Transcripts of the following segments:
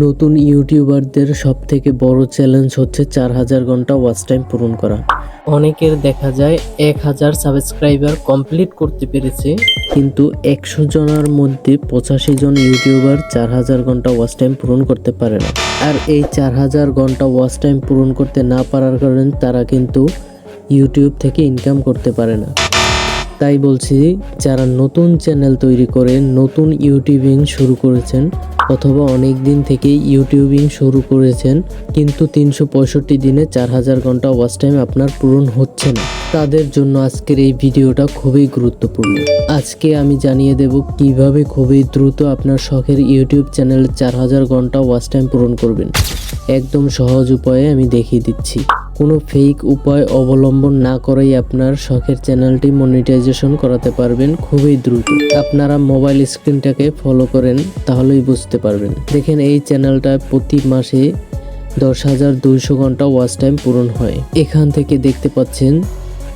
নতুন ইউটিউবারদের সব থেকে বড় চ্যালেঞ্জ হচ্ছে চার হাজার ঘণ্টা ওয়াচ টাইম পূরণ করা। অনেকের দেখা যায় এক হাজার সাবস্ক্রাইবার কমপ্লিট করতে পেরেছে, কিন্তু একশো জনের মধ্যে পঁচাশি জন ইউটিউবার চার হাজার ঘণ্টা ওয়াচ টাইম পূরণ করতে পারে না। আর এই চার হাজার ঘণ্টা ওয়াচ টাইম পূরণ করতে না পারার কারণে তারা কিন্তু ইউটিউব থেকে ইনকাম করতে পারে না। তাই বলছি, যারা নতুন চ্যানেল তৈরি করে নতুন ইউটিউবিং শুরু করেছেন অথবা অনেক দিন থেকে ইউটিউবিং শুরু করেছেন, কিন্তু তিনশো পঁয়ষট্টি দিনে চার হাজার ঘণ্টা ওয়াচ টাইম আপনার পূরণ হচ্ছে না। তাদের জন্য আজকের এই ভিডিওটা খুবই গুরুত্বপূর্ণ। আজকে আমি জানিয়ে দেব কীভাবে খুবই দ্রুত আপনার শখের ইউটিউব চ্যানেলে চার হাজার ঘণ্টা ওয়াচ টাইম পূরণ করবেন। একদম সহজ উপায়ে আমি দেখিয়ে দিচ্ছি। কোনো ফেক উপায় অবলম্বন না করেই আপনার শখের চ্যানেলটি মনিটাইজেশন করাতে পারবেন খুবই দ্রুত। আপনারা মোবাইল স্ক্রিনটাকে ফলো করেন, তাহলেই বুঝতে পারবেন। দেখেন এই চ্যানেলটা প্রতি মাসে দশ হাজার দুইশো ঘণ্টা ওয়াচ টাইম পূরণ হয়। এখান থেকে দেখতে পাচ্ছেন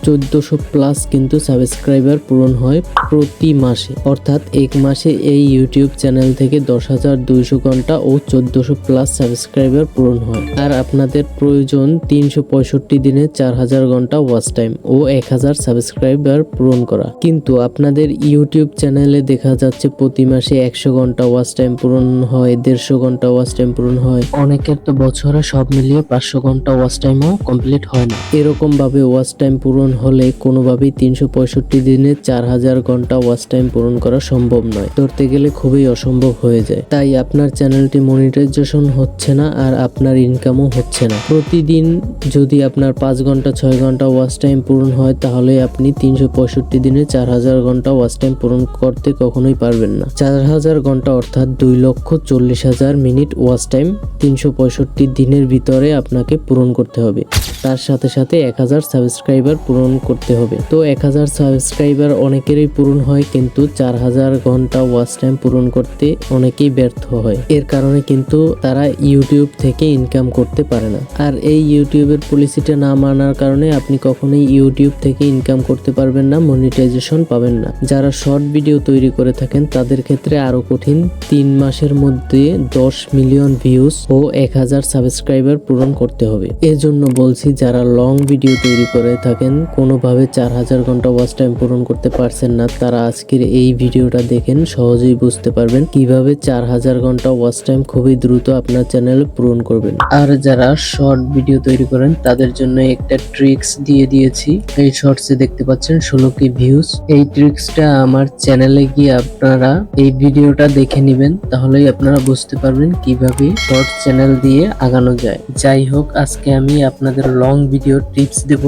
চোদ্দোশো প্লাস কিন্তু সাবস্ক্রাইবার পূরণ হয় প্রতি মাসে। অর্থাৎ এক মাসে এই ইউটিউব চ্যানেল থেকে দশ হাজার দুইশো ঘণ্টা ও চোদ্দোশো প্লাস সাবস্ক্রাইবার পূরণ হয়। আর আপনাদের প্রয়োজন তিনশো পঁয়ষট্টি দিনে চার হাজার ঘণ্টা ওয়াচ টাইম ও এক হাজার সাবস্ক্রাইবার পূরণ করা। কিন্তু আপনাদের ইউটিউব চ্যানেলে দেখা যাচ্ছে প্রতি মাসে একশো ঘণ্টা ওয়াচ টাইম পূরণ হয়, দেড়শো ঘণ্টা ওয়াচ টাইম পূরণ হয়। অনেকের তো বছরে সব মিলিয়ে পাঁচশো ঘণ্টা ওয়াচ টাইমও কমপ্লিট হয় না। এরকম ভাবে ওয়াচ টাইম পূরণ হলে কোনোভাবেই তিনশো পঁয়ষট্টি দিনে চার হাজার ঘণ্টা ওয়াচ টাইম পূরণ করা সম্ভব নয়। ধরতে গেলে খুবই অসম্ভব হয়ে যায়। তাই আপনার চ্যানেলটি মনিটাইজেশন হচ্ছে না আর আপনার ইনকামও হচ্ছে না। প্রতিদিন যদি আপনার পাঁচ ঘণ্টা, ছয় ঘণ্টা ওয়াচ টাইম পূরণ হয়, তাহলে আপনি তিনশো পঁয়ষট্টি দিনে চার হাজার ঘণ্টা ওয়াচ টাইম পূরণ করতে কখনোই পারবেন না। চার হাজার ঘণ্টা অর্থাৎ দুই লক্ষ চল্লিশ হাজার মিনিট ওয়াচ টাইম তিনশো পঁয়ষট্টি দিনের ভিতরে আপনাকে পূরণ করতে হবে। তার সাথে সাথে এক হাজার সাবস্ক্রাইবার পূরণ করতে হবে। তো এক হাজার সাবস্ক্রাইবার অনেকেরই পূরণ হয়, কিন্তু চার হাজার ঘণ্টা ওয়াচ টাইম পূরণ করতে অনেকেই ব্যর্থ হয়। এর কারণে কিন্তু তারা ইউটিউব থেকে ইনকাম করতে পারে না। আর এই ইউটিউবের পলিসিটা না মানার কারণে আপনি কখনোই ইউটিউব থেকে ইনকাম করতে পারবেন না মনিটাইজেশন পাবেন না। যারা শর্ট ভিডিও তৈরি করে থাকেন, তাদের ক্ষেত্রে আরও কঠিন, তিন মাসের মধ্যে দশ মিলিয়ন ভিউজ ও এক হাজার সাবস্ক্রাইবার পূরণ করতে হবে। এজন্য বলছি, যারা লং ভিডিও তৈরি করে থাকেন কোনোভাবে চার হাজার ঘণ্টা ওয়াচ টাইম পূরণ করতে পারছেন না, তারা আজকের এই ভিডিওটা দেখেন, সহজেই বুঝতে পারবেন কীভাবে চার হাজার ঘণ্টা ওয়াচ টাইম খুবই দ্রুত আপনার চ্যানেল পূরণ করবেন। আর যারা শর্ট ভিডিও তৈরি করেন, তাদের জন্য একটা ট্রিক্স দিয়ে দিয়েছি। এই শর্টসে দেখতে পাচ্ছেন ষোলো কে ভিউজ এই ট্রিক্সটা আমার চ্যানেলে গিয়ে আপনারা এই ভিডিওটা দেখে নেবেন, তাহলেই আপনারা বুঝতে পারবেন কীভাবে শর্ট চ্যানেল দিয়ে আগানো যায়। যাই হোক, আজকে আমি আপনাদের লং ভিডিও টিপস দেব।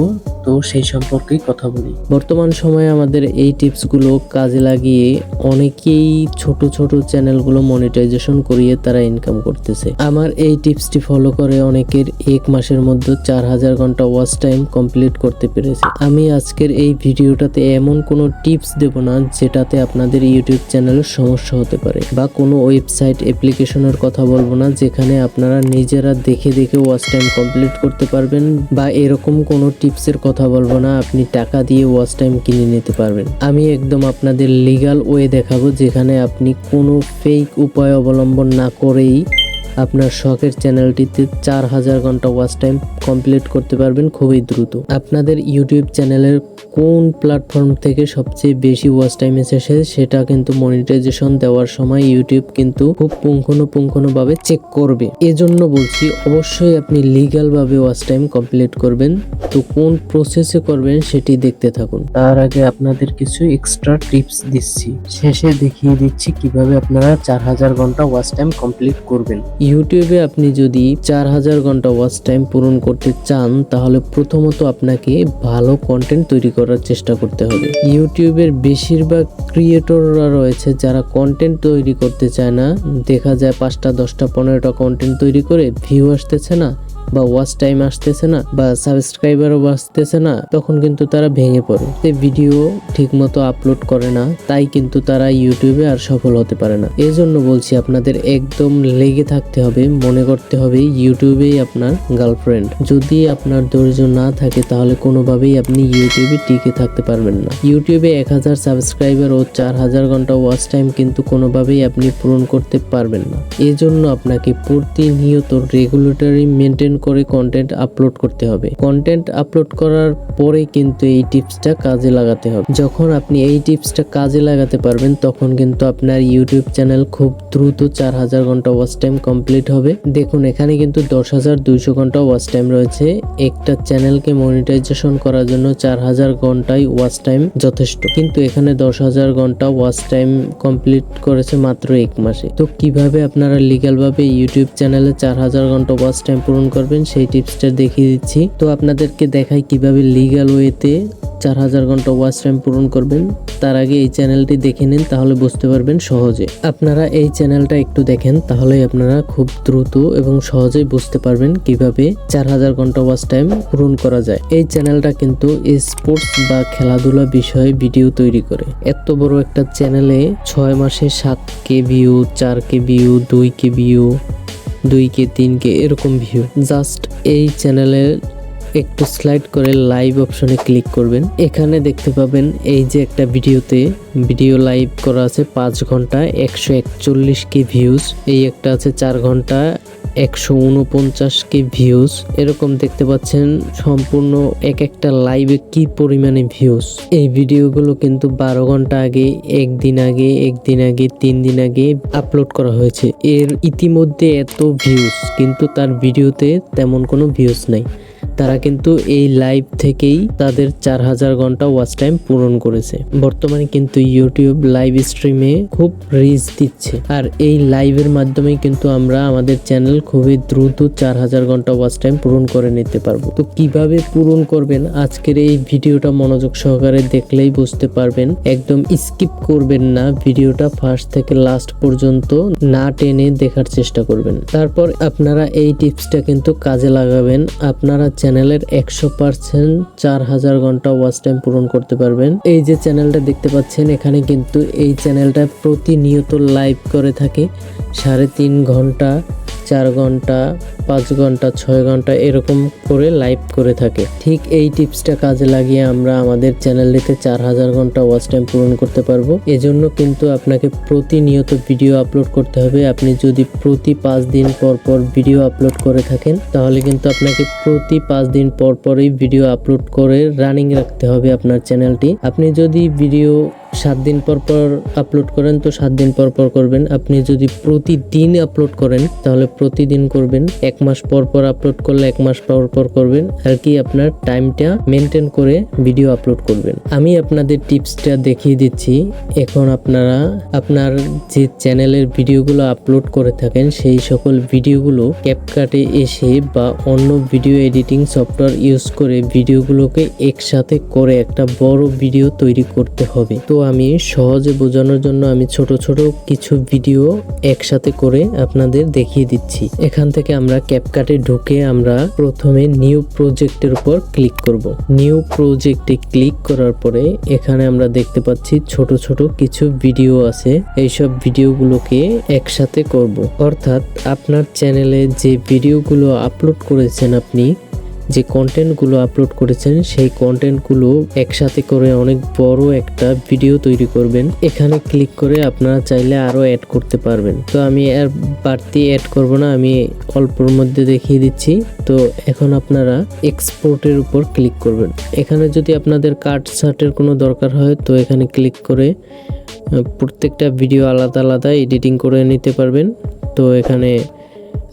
তো সেই সম্পর্কেই কথা বলি। বর্তমান সময়ে আমাদের এই টিপসগুলো কাজে লাগিয়ে অনেকেই ছোট ছোট চ্যানেলগুলো মনিটাইজেশন করিয়ে তারা ইনকাম করতেছে। আমার এই টিপসটি ফলো করে অনেকের এক মাসের মধ্যে চার হাজার ঘণ্টা ওয়াচ টাইম কমপ্লিট করতে পেরেছে। আমি আজকের এই ভিডিওটাতে এমন কোনো টিপস দেব না যেটাতে আপনাদের ইউটিউব চ্যানেলের সমস্যা হতে পারে বা কোনো ওয়েবসাইট অ্যাপ্লিকেশনের কথা বলব না যেখানে আপনারা নিজেরা দেখে দেখে ওয়াচ টাইম কমপ্লিট করতে পারবেন বা এরকম কোনো টিপসের কথা বলব না, আপনি টাকা দিয়ে ওয়াচ টাইম কিনে নিতে পারবেন। আমি একদম আপনাদের লিগাল ওয়ে দেখাবো, যেখানে আপনি কোনো ফেক উপায় অবলম্বন না করেই আপনার শখের চ্যানেলটিতে চার হাজার ঘণ্টা ওয়াচ টাইম কমপ্লিট করতে পারবেন খুবই দ্রুত। আপনাদের ইউটিউব চ্যানেলের কোন প্ল্যাটফর্ম থেকে সবচেয়ে বেশি ওয়াচ টাইম এসেছে সেটা কিন্তু মনিটাইজেশন দেওয়ার সময় ইউটিউব কিন্তু খুব পুঙ্খানুপুঙ্খানুভাবে চেক করবে। এজন্য বলছি, অবশ্যই আপনি লিগাল ভাবে ওয়াচ টাইম কমপ্লিট করবেন। তো কোন প্রসেসে করবেন সেটি দেখতে থাকুন। তার আগে আপনাদের কিছু এক্সট্রা টিপস দিচ্ছি। শেষে দেখিয়ে দিচ্ছি কীভাবে আপনারা চার হাজার ঘণ্টা ওয়াচ টাইম কমপ্লিট করবেন। ইউটিউবে আপনি যদি চার হাজার ঘণ্টা ওয়াচ টাইম পূরণ করতে চান, তাহলে প্রথমত আপনাকে ভালো কন্টেন্ট তৈরি করার চেষ্টা করতে হবে। ইউটিউবের বেশিরভাগ ক্রিয়েটররা রয়েছে যারা কন্টেন্ট তৈরি করতে চায় না। দেখা যায় পাঁচটা, দশটা, পনেরোটা কন্টেন্ট তৈরি করে ভিউ আসতেছে না। বা ওয়াচ টাইম আসতেছে না বা সাবস্ক্রাইবারও বাড়তেছে না, তখন কিন্তু তারা ভেঙে পড়ে। এই ভিডিও ঠিকমতো আপলোড করে না, তাই কিন্তু তারা ইউটিউবে আর সফল হতে পারে না। এই জন্য বলছি, আপনাদের একদম লেগে থাকতে হবে, মনে করতে হবে ইউটিউবেই আপনার গার্লফ্রেন্ড যদি আপনার ধৈর্য না থাকে, তাহলে কোনোভাবেই আপনি ইউটিউবে টিকে থাকতে পারবেন না। ইউটিউবে এক হাজার সাবস্ক্রাইবার ও চার হাজার ঘণ্টা ওয়াচ টাইম কিন্তু কোনোভাবেই আপনি পূরণ করতে পারবেন না। এই জন্য আপনাকে প্রতিনিয়ত রেগুলেটরি মেনটেন করে কন্টেন্ট আপলোড করতে হবে। কন্টেন্ট আপলোড করার পরে কিন্তু এই টিপসটা কাজে লাগাতে হবে। যখন আপনি এই টিপসটা কাজে লাগাতে পারবেন, তখন কিন্তু আপনার ইউটিউব চ্যানেল খুব দ্রুত চার হাজার ঘণ্টা ওয়াচ টাইম কমপ্লিট হবে। দেখুন, এখানে কিন্তু দশ হাজার দুইশো ঘণ্টা ওয়াচ টাইম রয়েছে। একটা চ্যানেলকে মনিটাইজেশন করার জন্য চার হাজার ঘন্টায় ওয়াচ টাইম যথেষ্ট। কিন্তু এখানে দশ হাজার ঘণ্টা ওয়াচ টাইম কমপ্লিট করেছে মাত্র এক মাসে। তো কীভাবে আপনারা লিগাল ভাবে ইউটিউব চ্যানেলে চার হাজার ঘণ্টা ওয়াচ টাইম পূরণ করবেন, সেই টিপসটা দেখিয়ে দিচ্ছি। তো আপনাদেরকে দেখাই কীভাবে লিগাল ওয়েতে চার হাজার ঘণ্টা ওয়াচ টাইম পূরণ করবেন। তার আগে এই চ্যানেলটি দেখে নিন, তাহলে বুঝতে পারবেন সহজে। আপনারা এই চ্যানেলটা একটু দেখেন তাহলে আপনারা খুব দ্রুত এবং সহজেই বুঝতে পারবেন কীভাবে চার হাজার ঘণ্টা ওয়াচ টাইম পূরণ করা যায়। এই চ্যানেলটা কিন্তু স্পোর্টস বা খেলাধুলা বিষয়ে ভিডিও তৈরি করে। এত বড় একটা চ্যানেলে ছয় মাসে সাত কে ভিউ চার কে ভিউ দুই কে ভিউ দুই কে তিন কে এরকম ভিউ জাস্ট এই চ্যানেলের একটু স্লাইড করে লাইভ অপশনে ক্লিক করবেন। এখানে দেখতে পাবেন এই যে একটা ভিডিওতে ভিডিও লাইভ করা আছে, পাঁচ ঘণ্টা একশো একচল্লিশ কে ভিউজ এই একটা আছে চার ঘণ্টা একশো উনপঞ্চাশ কে ভিউজ এরকম দেখতে পাচ্ছেন, সম্পূর্ণ এক একটা লাইভে কি পরিমাণে ভিউজ এই ভিডিওগুলো কিন্তু বারো ঘণ্টা আগে, একদিন আগে একদিন আগে, তিন দিন আগে আপলোড করা হয়েছে। এর ইতিমধ্যে এত ভিউজ কিন্তু তার ভিডিওতে তেমন কোনো ভিউজ নাই। তারা কিন্তু এই লাইভ থেকেই তাদের চার হাজার ঘণ্টা ওয়াচ টাইম পূরণ করেছে। বর্তমানে কিন্তু ইউটিউব লাইভ স্ট্রিমে খুব রিচ দিচ্ছে। আর এই লাইভের মাধ্যমে কিন্তু আমরা আমাদের চ্যানেল খুবই দ্রুত চার হাজার ঘণ্টা ওয়াচ টাইম পূরণ করে নিতে পারব। তো কীভাবে পূরণ করবেন? আজকের এই ভিডিওটা মনোযোগ সহকারে দেখলেই বুঝতে পারবেন। একদম স্কিপ করবেন না। ভিডিওটা ফার্স্ট থেকে লাস্ট পর্যন্ত না টেনে দেখার চেষ্টা করবেন। তারপর আপনারা এই টিপসটা কিন্তু কাজে লাগাবেন। আপনারা চ্যানেলের একশো পার্সেন্ট চার হাজার ঘণ্টা ওয়াচ টাইম পূরণ করতে পারবেন। এই যে চ্যানেলটা দেখতে পাচ্ছেন, এখানে কিন্তু এই চ্যানেলটা প্রতিনিয়ত লাইভ করে থাকে। সাড়ে তিন ঘণ্টা চার ঘণ্টা, পাঁচ ঘণ্টা, ছয় ঘণ্টা এরকম করে লাইভ করে থাকে। ঠিক এই টিপসটা কাজে লাগিয়ে আমরা আমাদের চ্যানেলটিতে চার হাজার ঘণ্টা ওয়াচ টাইম পূরণ করতে পারব। এজন্য কিন্তু আপনাকে প্রতিনিয়ত ভিডিও আপলোড করতে হবে। আপনি যদি প্রতি পাঁচ দিন পর পর ভিডিও আপলোড করে থাকেন, তাহলে কিন্তু আপনাকে প্রতি পাঁচ দিন পর পরই ভিডিও আপলোড করে রানিং রাখতে হবে আপনার চ্যানেলটি আপনি যদি ভিডিও সাত দিন পর পর আপলোড করেন, তো সাত দিন পর পর করবেন। আপনি যদি প্রতিদিন আপলোড করেন, তাহলে প্রতিদিন করবেন। এক মাস পর পর আপলোড করলে এক মাস পর পর করবেন, আর কি আপনার টাইমটা মেনটেন করে ভিডিও আপলোড করবেন। আমি আপনাদের টিপসটা দেখিয়ে দিচ্ছি। এখন আপনারা, আপনার যে চ্যানেলের ভিডিওগুলো আপলোড করে থাকেন, সেই সকল ভিডিওগুলো ক্যাপকাটে এসে বা অন্য ভিডিও এডিটিং সফটওয়্যার ইউজ করে ভিডিওগুলোকে একসাথে করে একটা বড় ভিডিও তৈরি করতে হবে। তো আমি সহজে বোঝানোর জন্য আমি ছোট ছোট কিছু ভিডিও একসাথে করে আপনাদের দেখিয়ে দিচ্ছি। এখান থেকে আমরা ক্যাপকাটে ঢুকে আমরা প্রথমে নিউ প্রজেক্টের উপর ক্লিক করব। নিউ প্রজেক্টে ক্লিক করার পরে এখানে আমরা দেখতে পাচ্ছি ছোট ছোট কিছু ভিডিও আছে। এইসব ভিডিওগুলোকে একসাথে করব। অর্থাৎ আপনার চ্যানেলে যে ভিডিওগুলো আপলোড করেছেন আপনি যে কন্টেন্টগুলো আপলোড করেছেন, সেই কন্টেন্টগুলো একসাথে করে অনেক বড় একটা ভিডিও তৈরি করবেন। এখানে ক্লিক করে আপনারা চাইলে আরও অ্যাড করতে পারবেন। তো আমি আর বাড়তি অ্যাড করব না, আমি অল্পর মধ্যে দেখিয়ে দিচ্ছি। তো এখন আপনারা এক্সপোর্টের উপর ক্লিক করবেন। এখানে যদি আপনাদের কাট শার্টের কোনো দরকার হয়, তো এখানে ক্লিক করে প্রত্যেকটা ভিডিও আলাদা আলাদা এডিটিং করে নিতে পারবেন। তো এখানে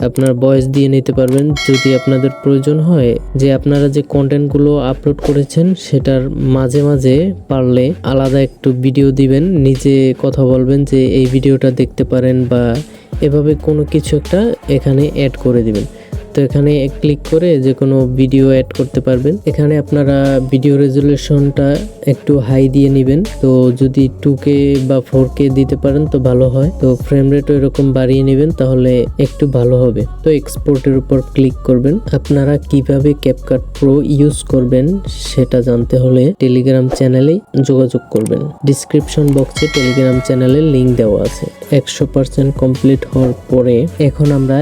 আপনার ভয়েস দিয়ে নিতে পারবেন। যদি আপনাদের প্রয়োজন হয় যে আপনারা যে কন্টেন্টগুলো আপলোড করেছেন, সেটার মাঝে মাঝে পারলে আলাদা একটু ভিডিও দিবেন। নিজে কথা বলবেন যে এই ভিডিওটা দেখতে পারেন বা এভাবে কোনো কিছু একটা এখানে অ্যাড করে দিবেন। তো এখানে ক্লিক করে যে কোনো ভিডিও অ্যাড করতে পারবেন। এখানে আপনারা ভিডিও রেজুলেশনটা একটু হাই দিয়ে নেবেন। তো যদি টু কে বা ফোর কে দিতে পারেন তো ভালো হয়। তো ফ্রেম রেটও এরকম বাড়িয়ে নেবেন তাহলে একটু ভালো হবে। তো এক্সপোর্টের উপর ক্লিক করবেন। আপনারা কীভাবে ক্যাপকাট প্রো ইউজ করবেন সেটা জানতে হলে টেলিগ্রাম চ্যানেলে যোগাযোগ করবেন। ডিসক্রিপশন বক্সে টেলিগ্রাম চ্যানেলের লিঙ্ক দেওয়া আছে। একশো পার্সেন্ট কমপ্লিট হওয়ার পরে এখন আমরা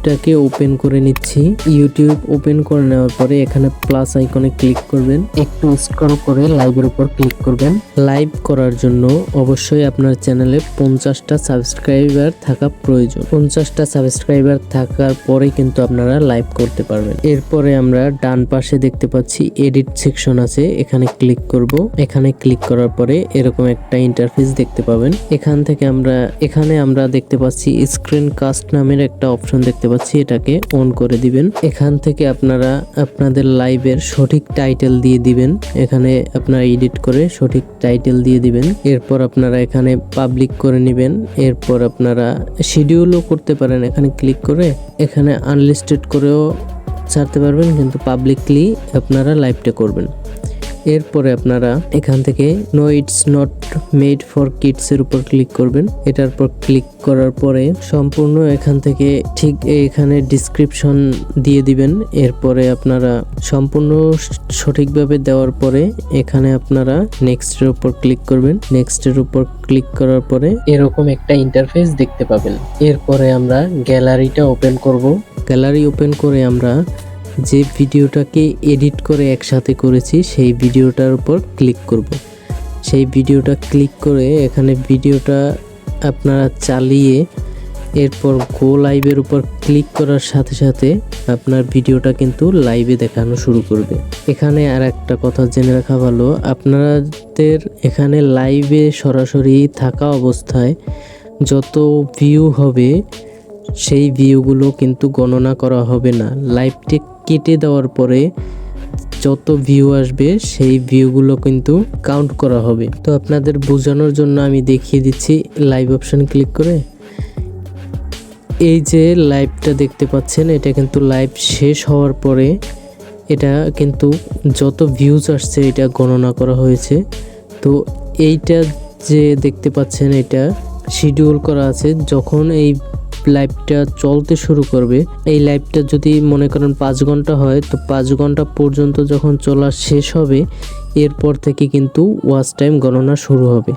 ইউটিউবটাকে ওপেন করে নিচ্ছি। ইউটিউব ওপেন করে নেওয়ার পরে এখানে প্লাস আইকনে ক্লিক করবেন। একটু স্ক্রল করে লাইভের উপর ক্লিক করবেন। লাইভ করার জন্য অবশ্যই আপনার চ্যানেলে পঞ্চাশটা সাবস্ক্রাইবার থাকা প্রয়োজন। পঞ্চাশটা সাবস্ক্রাইবার থাকার পরে কিন্তু আপনারা লাইভ করতে পারবেন। এরপরে আমরা ডান পাশে দেখতে পাচ্ছি এডিট সেকশন আছে। এখানে ক্লিক করব। এখানে ক্লিক করার পরে এরকম একটা ইন্টারফেস দেখতে পাবেন। এখান থেকে আমরা এখানে আমরা দেখতে পাচ্ছি স্ক্রিন কাস্ট নামের একটা অপশন দেখতে পাচ্ছি, এটাকে অন করে দিবেন। এখান থেকে আপনারা আপনাদের লাইভের সঠিক টাইটেল দিয়ে দিবেন। এখানে আপনারা এডিট করে সঠিক টাইটেল দিয়ে দিবেন। এরপর আপনারা এখানে পাবলিক করে নেবেন। এরপর আপনারা শিডিউলও করতে পারেন এখানে ক্লিক করে। এখানে আনলিস্টেড করেও ছাড়তে পারবেন, কিন্তু পাবলিকলি আপনারা লাইভটা করবেন। এরপরে আপনারা এখান থেকে no it's not made for kids এর উপর ক্লিক করবেন। এটার পর ক্লিক করার পরে সম্পূর্ণ এখান থেকে ঠিক এখানে ডিসক্রিপশন দিয়ে দিবেন। এরপরে আপনারা সম্পূর্ণ সঠিকভাবে দেওয়ার পরে এখানে আপনারা নেক্সটের উপর ক্লিক করবেন। নেক্সটের উপর ক্লিক করার পরে এরকম একটা ইন্টারফেস দেখতে পাবেন। এরপরে আমরা গ্যালারিটা ওপেন করব। গ্যালারি ওপেন করে আমরা যে ভিডিওটাকে এডিট করে একসাথে করেছি, সেই ভিডিওটার উপর ক্লিক করব। সেই ভিডিওটা ক্লিক করে এখানে ভিডিওটা আপনারা চালিয়ে এরপর গো লাইভের উপর ক্লিক করার সাথে সাথে আপনার ভিডিওটা কিন্তু লাইভে দেখানো শুরু করবে। এখানে আর একটা কথা জেনে রাখা ভালো, আপনাদের এখানে লাইভে সরাসরি থাকা অবস্থায় যত ভিউ হবে, সেই ভিউগুলো কিন্তু গণনা করা হবে না। লাইভটি কেটে দেওয়ার পরে যত ভিউ আসবে, সেই ভিউগুলো কিন্তু কাউন্ট করা হবে। তো আপনাদের বোঝানোর জন্য আমি দেখিয়ে দিচ্ছি লাইভ অপশন ক্লিক করে। এই যে লাইভটা দেখতে পাচ্ছেন, এটা কিন্তু লাইভ শেষ হওয়ার পরে এটা কিন্তু যত ভিউজ আসছে, এটা গণনা করা হয়েছে। তো এইটা যে দেখতে পাচ্ছেন, এটা শিডিউল করা আছে। যখন এই লাইভটা চলতে শুরু করবে। এই লাইভটা যদি মনে করেন পাঁচ ঘণ্টা হয়, তো পাঁচ ঘণ্টা পর্যন্ত যখন চলা শেষ হবে, এরপর থেকে কিন্তু ওয়াচ টাইম গণনা শুরু হবে।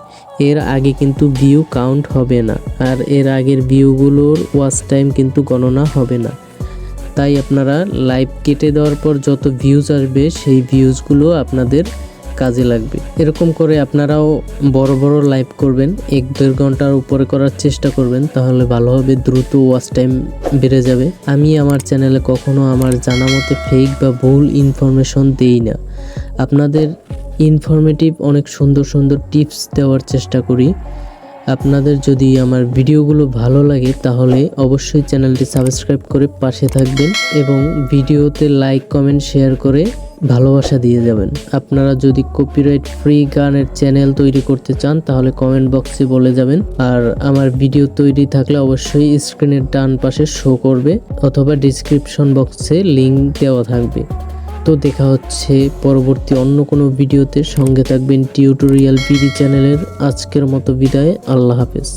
এর আগে কিন্তু ভিউ কাউন্ট হবে না, আর এর আগের ভিউগুলোর ওয়াচ টাইম কিন্তু গণনা হবে না। তাই আপনারা লাইভ কেটে দেওয়ার পর যত ভিউজ আসবে, সেই ভিউজগুলো আপনাদের কাজে লাগবে। এরকম করে আপনারাও বড় বড় লাইভ করবেন, এক দেড় ঘণ্টার উপরে করার চেষ্টা করবেন, তাহলে ভালো হবে, দ্রুত ওয়াচ টাইম বেড়ে যাবে। আমি আমার চ্যানেলে কখনো আমার জানা মতে ফেক বা ভুল ইনফরমেশন দেই না। আপনাদের ইনফরমেটিভ অনেক সুন্দর সুন্দর টিপস দেওয়ার চেষ্টা করি। আপনাদের যদি আমার ভিডিওগুলো ভালো লাগে, তাহলে অবশ্যই চ্যানেলটি সাবস্ক্রাইব করে পাশে থাকবেন এবং ভিডিওতে লাইক কমেন্ট শেয়ার করে ভালোবাসা দিয়ে যাবেন। আপনারা যদি কপিরাইট ফ্রি গানের চ্যানেল তৈরি করতে চান, তাহলে কমেন্ট বক্সে বলে যাবেন। আর আমার ভিডিও তৈরি থাকলে অবশ্যই স্ক্রিনের ডান পাশে শো করবে, অথবা ডিসক্রিপশন বক্সে লিঙ্ক দেওয়া থাকবে। তো দেখা হচ্ছে পরবর্তী অন্য কোনো ভিডিওতে সঙ্গে থাকবেন টিউটোরিয়াল বিডি চ্যানেলের আজকের মতো বিদায়। আল্লাহ হাফেজ।